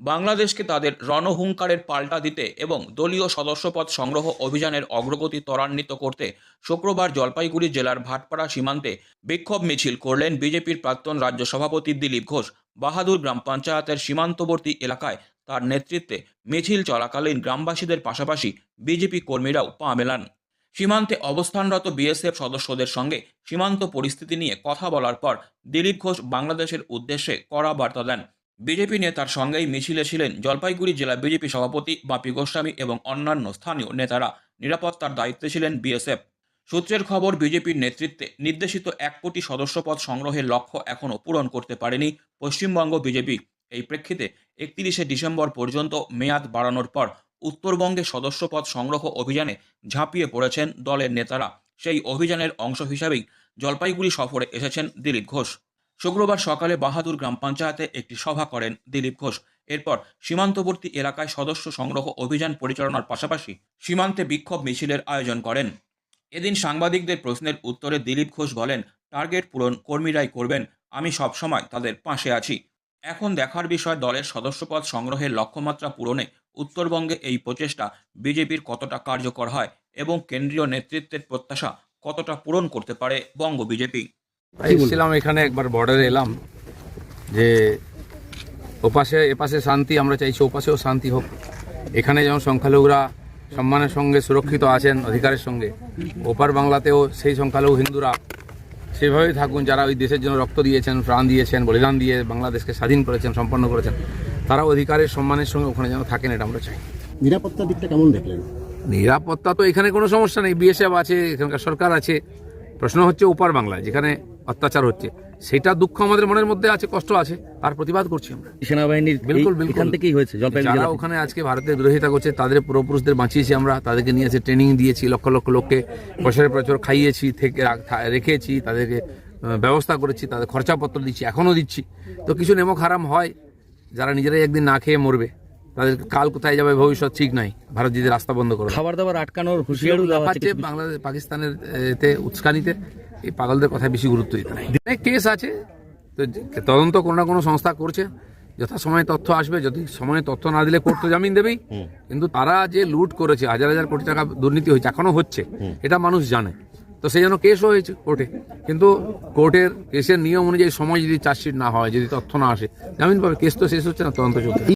বাংলাদেশকে তাদের রণহুঙ্কারের পাল্টা দিতে এবং দলীয় সদস্যপদ সংগ্রহ অভিযানের অগ্রগতি ত্বরান্বিত করতে শুক্রবার জলপাইগুড়ি জেলার ভাটপাড়া সীমান্তে বিক্ষোভ মিছিল করলেন বিজেপির প্রাক্তন রাজ্য সভাপতি দিলীপ ঘোষ। বাহাদুর গ্রাম পঞ্চায়েতের সীমান্তবর্তী এলাকায় তার নেতৃত্বে মিছিল চলাকালীন গ্রামবাসীদের পাশাপাশি বিজেপি কর্মীরাও পা মেলান। সীমান্তে অবস্থানরত বিএসএফ সদস্যদের সঙ্গে সীমান্ত পরিস্থিতি নিয়ে কথা বলার পর দিলীপ ঘোষ বাংলাদেশের উদ্দেশ্যে কড়া বার্তা দেন। বিজেপি নেতার সঙ্গেই মিছিলে ছিলেন জলপাইগুড়ি জেলা বিজেপি সভাপতি বাপি গোস্বামী এবং অন্যান্য স্থানীয় নেতারা। নিরাপত্তার দায়িত্বে ছিলেন বিএসএফ। সূত্রের খবর, বিজেপির নেতৃত্বে নির্দেশিত এক কোটি সদস্যপদ সংগ্রহের লক্ষ্য এখনও পূরণ করতে পারেনি পশ্চিমবঙ্গ বিজেপি। এই প্রেক্ষিতে একত্রিশে ডিসেম্বর পর্যন্ত মেয়াদ বাড়ানোর পর উত্তরবঙ্গে সদস্যপদ সংগ্রহ অভিযানে ঝাঁপিয়ে পড়েছেন দলের নেতারা। সেই অভিযানের অংশ হিসাবেই জলপাইগুড়ি সফরে এসেছেন দিলীপ ঘোষ। শুক্রবার সকালে বাহাদুর গ্রাম পঞ্চায়েতে একটি সভা করেন দিলীপ ঘোষ। এরপর সীমান্তবর্তী এলাকায় সদস্য সংগ্রহ অভিযান পরিচালনার পাশাপাশি সীমান্তে বিক্ষোভ মিছিলের আয়োজন করেন। এদিন সাংবাদিকদের প্রশ্নের উত্তরে দিলীপ ঘোষ বলেন, টার্গেট পূরণ কর্মীরাই করবেন, আমি সবসময় তাদের পাশে আছি। এখন দেখার বিষয় দলের সদস্যপদ সংগ্রহের লক্ষ্যমাত্রা পূরণে উত্তরবঙ্গে এই প্রচেষ্টা বিজেপির কতটা কার্যকর হয় এবং কেন্দ্রীয় নেতৃত্বের প্রত্যাশা কতটা পূরণ করতে পারে বঙ্গ বিজেপি? এসেছিলাম এখানে একবার বর্ডারে এলাম। যে ওপাশে এপাশে শান্তি আমরা চাইছি ওপাশেও শান্তি হোক। এখানে যেমন সংখ্যালঘুরা সম্মানের সঙ্গে সুরক্ষিত আছেন অধিকারের সঙ্গে ওপার বাংলাতেও সেই সংখ্যালঘু হিন্দুরা সেভাবেই থাকুন যারা ওই দেশের জন্য রক্ত দিয়েছেন প্রাণ দিয়েছেন বলিদান দিয়ে বাংলাদেশকে স্বাধীন করেছেন সম্পন্ন করেছেন তারা অধিকারের সম্মানের সঙ্গে ওখানে যেন থাকেন এটা আমরা চাই। নিরাপত্তার দিকটা কেমন দেখলেন? নিরাপত্তা তো এখানে কোনো সমস্যা নেই বিএসএফ আছে এখানকার সরকার আছে। প্রশ্ন হচ্ছে ওপার বাংলা যেখানে অত্যাচার হচ্ছে। সেটা দুঃখ আমাদের মনের মধ্যে আছে কষ্ট আছে তার প্রতিবাদ করছি আমরা। সেনাবাহিনীর বিলকুল, বিলকুল। থেকেই হয়েছে যারা ওখানে আজকে ভারতের বিরোধিতা করছে তাদের পূর্বপুরুষদের বাঁচিয়েছি আমরা তাদেরকে নিয়ে এসে ট্রেনিং দিয়েছি লক্ষ লক্ষ লোককে বছরের বছর খাইয়েছি থেকে রেখেছি তাদেরকে ব্যবস্থা করেছি তাদের খরচাপত্র দিচ্ছি এখনও দিচ্ছি। তো কিছু নেমক হারাম হয় যারা নিজেরাই একদিন না খেয়ে মরবে তাদের কাল কোথায় যাবে ভবিষ্যৎ ঠিক নাই ভারত যদি রাস্তা বন্ধ করে খাবার দাবার আটকানোর হচ্ছে বাংলাদেশ পাকিস্তানের এতে উস্কানিতে। এই পাগলদের কথায় বেশি গুরুত্ব দিতে নাই। অনেক কেস আছে তো তদন্ত কোনো না কোনো সংস্থা করছে যথাসময়ে তথ্য আসবে যদি সময়ে তথ্য না দিলে কোর্ট তো জামিন দেবেই। কিন্তু তারা যে লুট করেছে হাজার হাজার কোটি টাকা দুর্নীতি হয়েছে এখনও হচ্ছে এটা মানুষ জানে। তো সেই জন্য কেসও হয়েছে কোর্টে। কিন্তু কোর্টের কেসের নিয়ম অনুযায়ী সময় যদি চার্জশিট না হয় যদি তথ্য না আসে জামিন পাবে কেস তো শেষ হচ্ছে না তদন্ত চলছে।